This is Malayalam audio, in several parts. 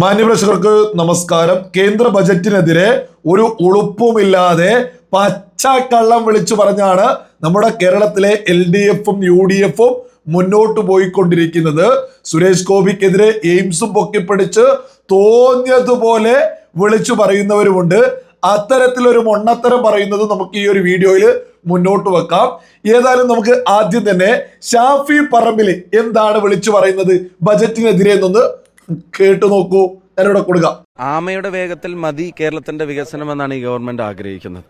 മാന്യപ്രേക്ഷകർക്ക് നമസ്കാരം. കേന്ദ്ര ബജറ്റിനെതിരെ ഒരു ഉളുപ്പുമില്ലാതെ പച്ചക്കള്ളം വിളിച്ചു പറഞ്ഞാണ് നമ്മുടെ കേരളത്തിലെ എൽ ഡി എഫും യു ഡി എഫും മുന്നോട്ട് പോയിക്കൊണ്ടിരിക്കുന്നത്. സുരേഷ് ഗോപിക്കെതിരെ എയിംസും പൊക്കിപ്പിടിച്ച് തോന്നിയതുപോലെ വിളിച്ചു പറയുന്നവരുമുണ്ട്. അത്തരത്തിലൊരു മൊണ്ണത്തരം പറയുന്നത് നമുക്ക് ഈ ഒരു വീഡിയോയിൽ മുന്നോട്ട് വെക്കാം. ഏതായാലും നമുക്ക് ആദ്യം തന്നെ ഷാഫി പറമ്പിൽ എന്താണ് വിളിച്ചു പറയുന്നത് ബജറ്റിനെതിരെ എന്നൊന്ന് കേട്ടു നോക്കൂ ഞാനിവിടെ കൊടുക്കാം. ആമയുടെ വേഗത്തിൽ മതി കേരളത്തിന്റെ വികസനം എന്നാണ് ഈ ഗവൺമെന്റ് ആഗ്രഹിക്കുന്നത്.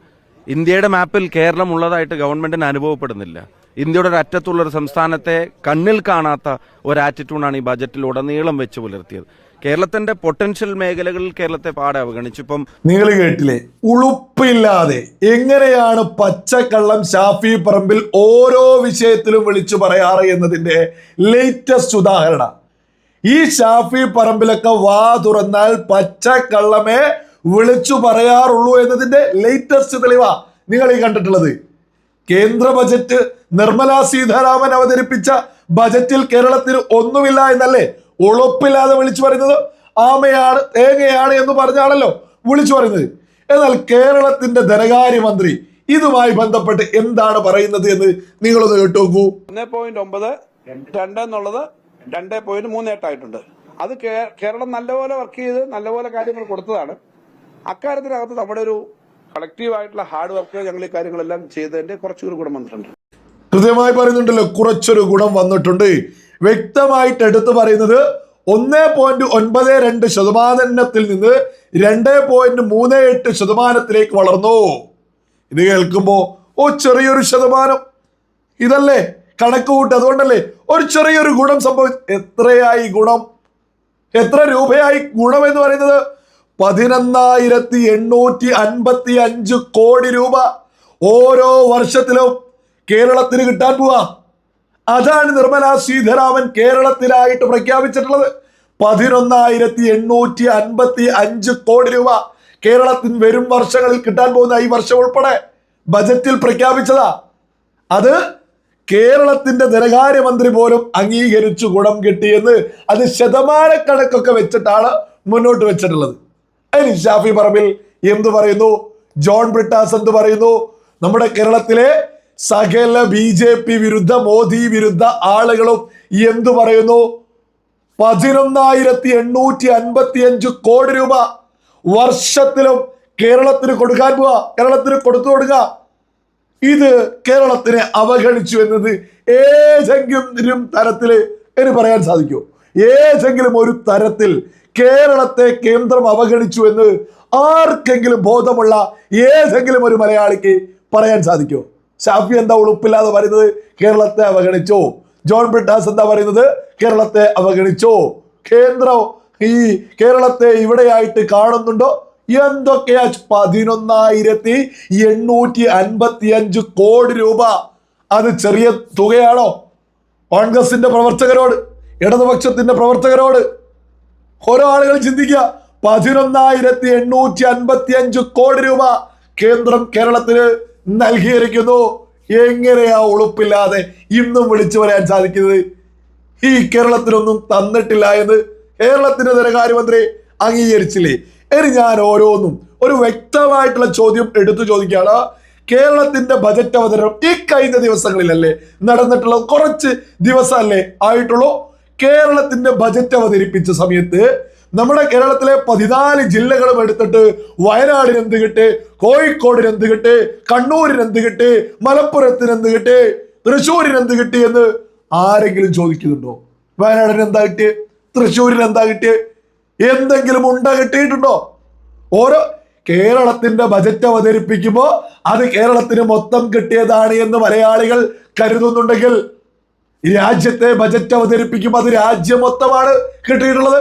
ഇന്ത്യയുടെ മാപ്പിൽ കേരളം ഉള്ളതായിട്ട് ഗവൺമെന്റിന് അനുഭവപ്പെടുന്നില്ല. ഇന്ത്യയുടെ ഒരു അറ്റത്തുള്ള ഒരു സംസ്ഥാനത്തെ കണ്ണിൽ കാണാത്ത ഒരു ആറ്റിറ്റ്യൂഡാണ് ഈ ബജറ്റിൽ ഉടനീളം വെച്ച് പുലർത്തിയത്. കേരളത്തിന്റെ പൊട്ടൻഷ്യൽ മേഖലകളിൽ കേരളത്തെ പാടെ അവഗണിച്ചു. ഇപ്പം നിങ്ങൾ കേട്ടില്ലേ? ഉളുപ്പില്ലാതെ എങ്ങനെയാണ് പച്ചക്കള്ളം ഷാഫി പറമ്പിൽ ഓരോ വിഷയത്തിലും വിളിച്ചു പറയാറ് എന്നതിന്റെ ലേറ്റസ്റ്റ് ഉദാഹരണം. ഈ ഷാഫി പറമ്പിലൊക്കെ വാ തുറന്നാൽ പച്ച കള്ളമേ വിളിച്ചു പറയാറുള്ളൂ എന്നതിന്റെ ലേറ്റസ്റ്റ് തെളിവാ നിങ്ങൾ ഈ കണ്ടിട്ടുള്ളത്. കേന്ദ്ര ബജറ്റ് നിർമ്മലാ സീതാരാമൻ അവതരിപ്പിച്ച ബജറ്റിൽ കേരളത്തിന് ഒന്നുമില്ല എന്നല്ലേ? ഉളുപ്പില്ലാതെ വിളിച്ചു പറയുന്നത് ആമയാണ് തേങ്ങയാണ് എന്ന് പറഞ്ഞാണല്ലോ വിളിച്ചു പറയുന്നത്. എന്നാൽ കേരളത്തിന്റെ ധനകാര്യമന്ത്രി ഇതുമായി ബന്ധപ്പെട്ട് എന്താണ് പറയുന്നത് എന്ന് നിങ്ങളൊന്ന് കേട്ടു നോക്കൂ. ഒന്ന് പോയിന്റ് ഒമ്പത് രണ്ട് എന്നുള്ളത് രണ്ട് പോയിന്റ് മൂന്ന് എട്ടായിട്ടുണ്ട്. അത് കേരളം നല്ലപോലെ വർക്ക് ചെയ്ത് നല്ലപോലെ കാര്യങ്ങൾ കൊടുത്തതാണ്. അക്കാര്യത്തിനകത്ത് നമ്മുടെ ഒരു കളക്റ്റീവ് ആയിട്ടുള്ള ഹാർഡ് വർക്ക് ഞങ്ങൾ ഈ കാര്യങ്ങളെല്ലാം ചെയ്തതിന്റെ കുറച്ചുകൂടി ഗുണം വന്നിട്ടുണ്ട്. കൃത്യമായി പറയുന്നുണ്ടല്ലോ കുറച്ചൊരു ഗുണം വന്നിട്ടുണ്ട്. വ്യക്തമായിട്ട് എടുത്തു പറയുന്നത് ഒന്ന് പോയിന്റ് ഒൻപത് രണ്ട് ശതമാനത്തിൽ നിന്ന് രണ്ട് പോയിന്റ് മൂന്ന് എട്ട് ശതമാനത്തിലേക്ക് വളർന്നു. ഇത് കേൾക്കുമ്പോ ഓ ചെറിയൊരു ശതമാനം. ഇതല്ലേ? കണക്ക് കൂട്ട് അതുകൊണ്ടല്ലേ ഒരു ചെറിയൊരു ഗുണം സംഭവിച്ചു എത്രയായി ഗുണം? എത്ര രൂപയായി ഗുണം എന്ന് പറയുന്നത്? പതിനൊന്നായിരത്തി എണ്ണൂറ്റി അൻപത്തി അഞ്ച് കോടി രൂപ ഓരോ വർഷത്തിലും കേരളത്തിന് കിട്ടാൻ പോവാ. അതാണ് നിർമ്മല സീതാരാമൻ കേരളത്തിലായിട്ട് പ്രഖ്യാപിച്ചിട്ടുള്ളത്. പതിനൊന്നായിരത്തി എണ്ണൂറ്റി അൻപത്തി അഞ്ച് കോടി രൂപ കേരളത്തിന് വരും വർഷങ്ങളിൽ കിട്ടാൻ പോകുന്ന ഈ വർഷം ഉൾപ്പെടെ ബജറ്റിൽ പ്രഖ്യാപിച്ചതാ. അത് കേരളത്തിന്റെ ധനകാര്യമന്ത്രി പോലും അംഗീകരിച്ചു ഗുണം കിട്ടിയെന്ന് അത് ശതമാനക്കണക്കൊക്കെ വെച്ചിട്ടാണ് മുന്നോട്ട് വെച്ചിട്ടുള്ളത്. അതിന് ഷാഫി പറമ്പിൽ എന്തു പറയുന്നു? ജോൺ ബ്രിട്ടാസ് എന്ത് പറയുന്നു? നമ്മുടെ കേരളത്തിലെ സകല ബി ജെ പി വിരുദ്ധ മോദി വിരുദ്ധ ആളുകളും എന്തു പറയുന്നു? പതിനൊന്നായിരത്തി എണ്ണൂറ്റി അൻപത്തി അഞ്ച് കോടി രൂപ വർഷത്തിലും കേരളത്തിന് കൊടുക്കാൻ പോവാ. കേരളത്തിന് കൊടുത്തു കൊടുക്കുക ഇത് കേരളത്തിനെ അവഗണിച്ചു എന്നത് ഏതെങ്കിലും തരത്തിൽ എന്ന് പറയാൻ സാധിക്കുമോ ഏതെങ്കിലും ഒരു തരത്തിൽ കേരളത്തെ കേന്ദ്രം അവഗണിച്ചു എന്ന് ആർക്കെങ്കിലും ബോധമുള്ള ഏതെങ്കിലും ഒരു മലയാളിക്ക് പറയാൻ സാധിക്കുമോ ഷാഫി എന്താ ഉളുപ്പില്ലാതെ പറയുന്നത്? കേരളത്തെ അവഗണിച്ചോ? ജോൺ ബ്രിട്ടാസ് എന്താ പറയുന്നത്? കേരളത്തെ അവഗണിച്ചോ? കേന്ദ്രം ഈ കേരളത്തെ ഇവിടെയായിട്ട് കാണുന്നുണ്ടോ? എന്തൊക്കെയാ പതിനൊന്നായിരത്തി എണ്ണൂറ്റി അൻപത്തി അഞ്ച് കോടി രൂപ? അത് ചെറിയ തുകയാണോ? കോൺഗ്രസിന്റെ പ്രവർത്തകരോട് ഇടതുപക്ഷത്തിന്റെ പ്രവർത്തകരോട്. ഓരോ ആളുകൾ ചിന്തിക്കുക. പതിനൊന്നായിരത്തി എണ്ണൂറ്റി അൻപത്തി അഞ്ച് കോടി രൂപ കേന്ദ്രം കേരളത്തിന് നൽകിയിരിക്കുന്നു. എങ്ങനെയാ ഉളുപ്പില്ലാതെ ഇന്നും വിളിച്ചു വരാൻ സാധിക്കുന്നത്? ഈ കേരളത്തിനൊന്നും തന്നിട്ടില്ല എന്ന് കേരളത്തിന്റെ ധനകാര്യമന്ത്രി അംഗീകരിച്ചില്ലേ? ഇനി ഞാൻ ഓരോന്നും ഒരു വ്യക്തമായിട്ടുള്ള ചോദ്യം എടുത്തു ചോദിക്കുകയാണ്. കേരളത്തിന്റെ ബജറ്റ് അവതരണം ഈ കഴിഞ്ഞ ദിവസങ്ങളിലല്ലേ നടന്നിട്ടുള്ള കുറച്ച് ദിവസമല്ലേ ആയിട്ടുള്ളൂ. കേരളത്തിന്റെ ബജറ്റ് അവതരിപ്പിച്ച സമയത്ത് നമ്മുടെ കേരളത്തിലെ പതിനാല് ജില്ലകളും എടുത്തിട്ട് വയനാടിന് എന്ത് കിട്ടി? കോഴിക്കോടിന് എന്ത് കിട്ടി? കണ്ണൂരിന് എന്ത് കിട്ടി? മലപ്പുറത്തിന് എന്ത് കിട്ടി? തൃശ്ശൂരിന് എന്ത് കിട്ടി എന്ന് ആരെങ്കിലും ചോദിക്കുന്നുണ്ടോ? വയനാടിന് എന്താ കിട്ടിയേ? തൃശ്ശൂരിന് എന്താ കിട്ടിയേ? എന്തെങ്കിലും ഉണ്ട കിട്ടിയിട്ടുണ്ടോ? ഓരോ കേരളത്തിന്റെ ബജറ്റ് അവതരിപ്പിക്കുമ്പോൾ അത് കേരളത്തിന് മൊത്തം കിട്ടിയതാണ് എന്ന് മലയാളികൾ കരുതുന്നുണ്ടെങ്കിൽ രാജ്യത്തെ ബജറ്റ് അവതരിപ്പിക്കുമ്പോൾ അത് രാജ്യം മൊത്തമാണ് കിട്ടിയിട്ടുള്ളത്.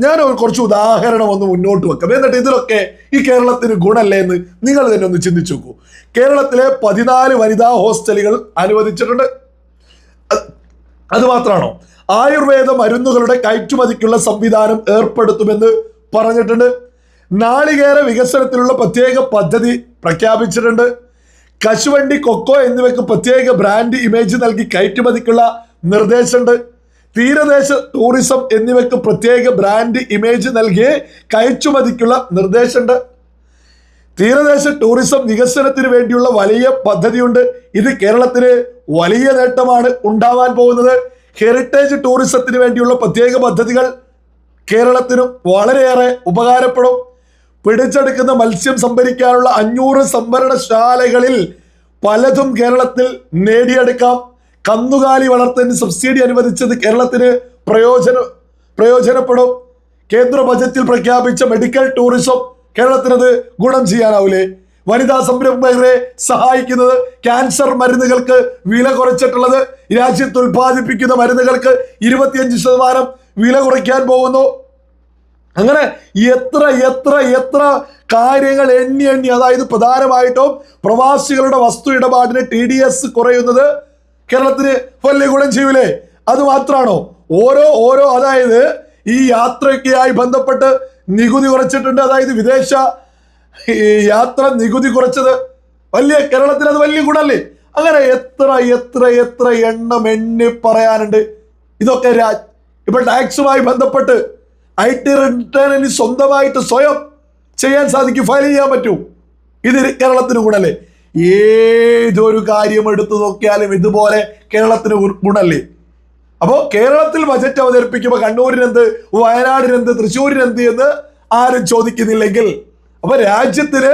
ഞാൻ കുറച്ച് ഉദാഹരണം ഒന്ന് മുന്നോട്ട് വെക്കാം. എന്നിട്ട് ഇതിലൊക്കെ ഈ കേരളത്തിന് ഗുണല്ലേ എന്ന് നിങ്ങൾ തന്നെ ഒന്ന് ചിന്തിച്ചു നോക്കൂ. കേരളത്തിലെ പതിനാല് വനിതാ ഹോസ്റ്റലുകൾ അനുവദിച്ചിട്ടുണ്ട്. അത് മാത്രമാണോ? ആയുർവേദ മരുന്നുകളുടെ കയറ്റുമതിക്കുള്ള സംവിധാനം ഏർപ്പെടുത്തുമെന്ന് പറഞ്ഞിട്ടുണ്ട്. നാളികേര വികസനത്തിനുള്ള പ്രത്യേക പദ്ധതി പ്രഖ്യാപിച്ചിട്ടുണ്ട്. കശുവണ്ടി കൊക്കോ എന്നിവയ്ക്ക് പ്രത്യേക ബ്രാൻഡ് ഇമേജ് നൽകി കയറ്റുമതിക്കുള്ള നിർദ്ദേശമുണ്ട്. തീരദേശ ടൂറിസം എന്നിവയ്ക്ക് പ്രത്യേക ബ്രാൻഡ് ഇമേജ് നൽകി കയറ്റുമതിക്കുള്ള നിർദ്ദേശമുണ്ട്. തീരദേശ ടൂറിസം വികസനത്തിന് വേണ്ടിയുള്ള വലിയ പദ്ധതിയുണ്ട്. ഇത് കേരളത്തിന് വലിയ നേട്ടമാണ് ഉണ്ടാവാൻ പോകുന്നത്. ഹെറിറ്റേജ് ടൂറിസത്തിന് വേണ്ടിയുള്ള പ്രത്യേക പദ്ധതികൾ കേരളത്തിനും വളരെയേറെ ഉപകാരപ്പെടും. പിടിച്ചെടുക്കുന്ന മത്സ്യം സംഭരിക്കാനുള്ള അഞ്ഞൂറ് സംഭരണശാലകളിൽ പലതും കേരളത്തിൽ നേടിയെടുക്കാം. കന്നുകാലി വളർത്തലിന് സബ്സിഡി അനുവദിച്ചത് കേരളത്തിന് പ്രയോജന പ്രയോജനപ്പെടും. കേന്ദ്ര ബജറ്റിൽ പ്രഖ്യാപിച്ച മെഡിക്കൽ ടൂറിസം കേരളത്തിനത് ഗുണം ചെയ്യാനാവൂലേ? വനിതാ സംരംഭകരെ സഹായിക്കുന്നത് ക്യാൻസർ മരുന്നുകൾക്ക് വില കുറച്ചിട്ടുള്ളത്. രാജ്യത്ത് ഉത്പാദിപ്പിക്കുന്ന മരുന്നുകൾക്ക് ഇരുപത്തിയഞ്ച് ശതമാനം വില കുറയ്ക്കാൻ പോകുന്നു. അങ്ങനെ എത്ര എത്ര എത്ര കാര്യങ്ങൾ എണ്ണി എണ്ണി അതായത് പ്രധാനമായിട്ടും പ്രവാസികളുടെ വസ്തു ഇടപാടിന് ടി ഡി എസ് കുറയുന്നത് കേരളത്തിന് വലിയ ഗുണം ചെയ്യൂലേ? അത് മാത്രമാണോ? ഓരോ ഓരോ അതായത് ഈ യാത്രയ്ക്കായി ബന്ധപ്പെട്ട് നികുതി കുറച്ചിട്ടുണ്ട്. അതായത് വിദേശ ഈ യാത്ര നികുതി കുറച്ചത് വലിയ കേരളത്തിൽ അത് വലിയ കൂടല്ലേ അങ്ങനെ എത്ര എത്ര എത്ര എണ്ണം എണ്ണി പറയാനുണ്ട്. ഇതൊക്കെ രാജ് ഇപ്പൊ ടാക്സുമായി ബന്ധപ്പെട്ട് ഐ ടി റിട്ടേണിന് സ്വന്തമായിട്ട് സ്വയം ചെയ്യാൻ സാധിക്കും ഫയൽ ചെയ്യാൻ പറ്റൂ. ഇത് കേരളത്തിന് ഗുണല്ലേ ഏതൊരു കാര്യം എടുത്തു നോക്കിയാലും ഇതുപോലെ കേരളത്തിന് കൂടല്ലേ ഗുണല്ലേ അപ്പോൾ കേരളത്തിൽ ബജറ്റ് അവതരിപ്പിക്കുമ്പോൾ കണ്ണൂരിനെന്ത് വയനാടിനെന്ത് തൃശ്ശൂരിനെന്ത് എന്ന് ആരും ചോദിക്കുന്നില്ലെങ്കിൽ അപ്പൊ രാജ്യത്തിന്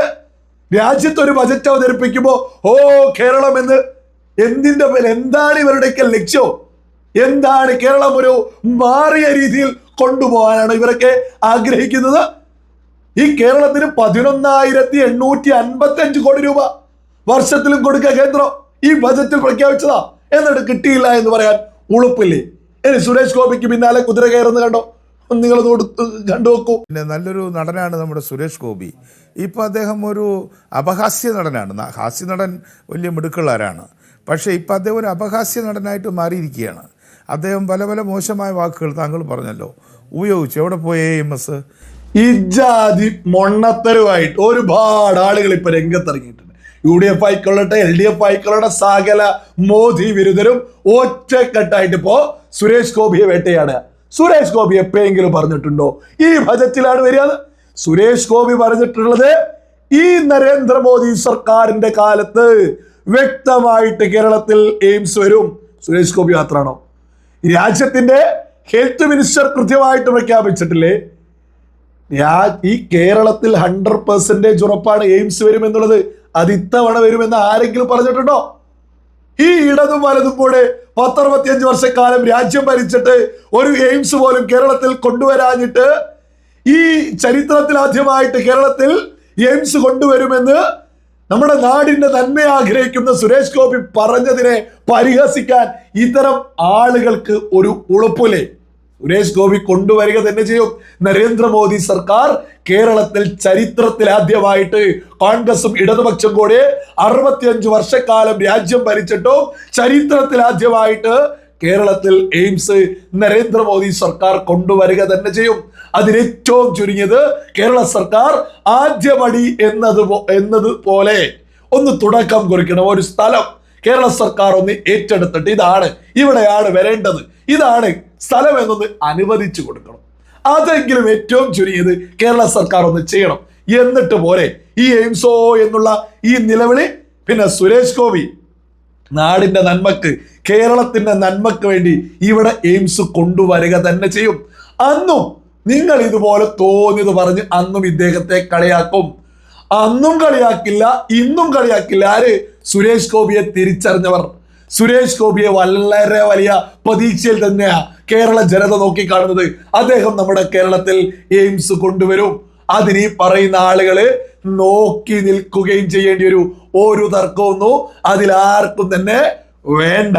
രാജ്യത്ത് ഒരു ബജറ്റ് അവതരിപ്പിക്കുമ്പോൾ ഓ കേരളം എന്ന് എന്തിന്റെ എന്താണ് ഇവരുടെയൊക്കെ ലക്ഷ്യം? എന്താണ് കേരളം ഒരു മാറിയ രീതിയിൽ കൊണ്ടുപോകാനാണ് ഇവരൊക്കെ ആഗ്രഹിക്കുന്നത്? ഈ കേരളത്തിന് പതിനൊന്നായിരത്തി എണ്ണൂറ്റി അൻപത്തി അഞ്ച് കോടി രൂപ വർഷത്തിലും കൊടുക്കുക കേന്ദ്രം. ഈ ബജറ്റിൽ പ്രഖ്യാപിച്ചതാ. എന്നിട്ട് കിട്ടിയില്ല എന്ന് പറയാൻ ഉളുപ്പില്ലേ? ഇനി സുരേഷ് ഗോപിക്ക് പിന്നാലെ കുതിര കയറുന്ന കണ്ടോ? നിങ്ങളത് കൊടുത്ത് കണ്ടു നോക്കൂ. പിന്നെ നല്ലൊരു നടനാണ് നമ്മുടെ സുരേഷ് ഗോപി. ഇപ്പോൾ അദ്ദേഹം ഒരു അപഹാസ്യ നടനാണ്. ഹാസ്യ നടൻ വലിയ മിടുക്കുള്ളവരാണ്. പക്ഷേ ഇപ്പോൾ അദ്ദേഹം ഒരു അപഹാസ്യ നടനായിട്ട് മാറിയിരിക്കുകയാണ്. അദ്ദേഹം പല പല മോശമായ വാക്കുകൾ താങ്കൾ പറഞ്ഞല്ലോ. ഉപയോഗിച്ചു. എവിടെ പോയേ എം എസ്? ഇജാതി മൊണ്ണത്തരുമായിട്ട് ഒരുപാട് ആളുകൾ ഇപ്പൊ രംഗത്തിറങ്ങിയിട്ടുണ്ട്. യു ഡി എഫ് ആയിക്കൊള്ളട്ടെ എൽ ഡി എഫ് ആയിക്കൊള്ളട്ടെ സകല മോദി വിരുദ്ധരും ഒറ്റക്കെട്ടായിട്ട് ഇപ്പോ സുരേഷ് ഗോപിയെ വേട്ടയാണ് സുരേഷ് ഗോപി എപ്പോഴെങ്കിലും പറഞ്ഞിട്ടുണ്ടോ? ഈ ബജറ്റിലാണ് വരിക സുരേഷ് ഗോപി പറഞ്ഞിട്ടുള്ളത് ഈ നരേന്ദ്രമോദി സർക്കാരിന്റെ കാലത്ത് വ്യക്തമായിട്ട് കേരളത്തിൽ എയിംസ് വരും. സുരേഷ് ഗോപി മാത്രമാണോ? രാജ്യത്തിന്റെ ഹെൽത്ത് മിനിസ്റ്റർ കൃത്യമായിട്ട് പ്രഖ്യാപിച്ചിട്ടില്ലേ? ഈ കേരളത്തിൽ ഹൺഡ്രഡ് പെർസെന്റേജ് ഉറപ്പാണ് എയിംസ് വരുമെന്നുള്ളത്. അത് ഇത്തവണ വരുമെന്ന് ആരെങ്കിലും പറഞ്ഞിട്ടുണ്ടോ? ഈ ഇടതും വലതും കൂടെ പത്തറുപത്തിയഞ്ച് വർഷക്കാലം രാജ്യം ഭരിച്ചിട്ട് ഒരു എയിംസ് പോലും കേരളത്തിൽ കൊണ്ടുവരാഞ്ഞിട്ട് ഈ ചരിത്രത്തിൽ ആദ്യമായിട്ട് കേരളത്തിൽ എയിംസ് കൊണ്ടുവരുമെന്ന് നമ്മുടെ നാടിന്റെ നന്മ ആഗ്രഹിക്കുന്ന സുരേഷ് ഗോപി പറഞ്ഞതിനെ പരിഹസിക്കാൻ ഇത്തരം ആളുകൾക്ക് ഒരു ഉളുപ്പില്ലേ? സുരേഷ് ഗോപി കൊണ്ടുവരിക തന്നെ ചെയ്യും. നരേന്ദ്രമോദി സർക്കാർ കേരളത്തിൽ ചരിത്രത്തിൽ ആദ്യമായിട്ട് കോൺഗ്രസും ഇടതുപക്ഷം കൂടി അറുപത്തിയഞ്ച് വർഷക്കാലം രാജ്യം ഭരിച്ചിട്ടും ചരിത്രത്തിൽ ആദ്യമായിട്ട് കേരളത്തിൽ എയിംസ് നരേന്ദ്രമോദി സർക്കാർ കൊണ്ടുവരിക തന്നെ ചെയ്യും. അതിലേറ്റവും ചുരുങ്ങിയത് കേരള സർക്കാർ ആദ്യപടി എന്നത് എന്നത് പോലെ ഒന്ന് തുടക്കം കുറിക്കണം. ഒരു സ്ഥലം. കേരള സർക്കാർ ഒന്ന് ഏറ്റെടുത്തിട്ട് ഇതാണ് ഇവിടെയാണ് വരേണ്ടത്. ഇതാണ് സ്ഥലം എന്നൊന്ന് അനുവദിച്ചു കൊടുക്കണം. അതെങ്കിലും ഏറ്റവും ചുരുങ്ങിയത് കേരള സർക്കാർ ഒന്ന് ചെയ്യണം. എന്നിട്ട് പോലെ ഈ എയിംസോ എന്നുള്ള ഈ നിലവിളി പിന്നെ സുരേഷ് ഗോപി നാടിന്റെ നന്മക്ക് കേരളത്തിന്റെ നന്മക്ക് വേണ്ടി ഇവിടെ എയിംസ് കൊണ്ടുവരിക തന്നെ ചെയ്യും. അന്നും നിങ്ങൾ ഇതുപോലെ തോന്നിയത് പറഞ്ഞ് അന്നും ഇദ്ദേഹത്തെ കളിയാക്കും. അന്നും കളിയാക്കില്ല ഇന്നും കളിയാക്കില്ല. ആര്? സുരേഷ് ഗോപിയെ തിരിച്ചറിഞ്ഞവർ. സുരേഷ് ഗോപിയെ വളരെ വലിയ പ്രതീക്ഷയിൽ തന്നെയാ കേരള ജനത നോക്കിക്കാണുന്നത്. അദ്ദേഹം നമ്മുടെ കേരളത്തിൽ എയിംസ് കൊണ്ടുവരും. അതിന് പറയുന്ന ആളുകൾ നോക്കി നിൽക്കുകയും ചെയ്യേണ്ടി വരും ഒരു തർക്കമൊന്നും അതിലാർക്കും തന്നെ വേണ്ട.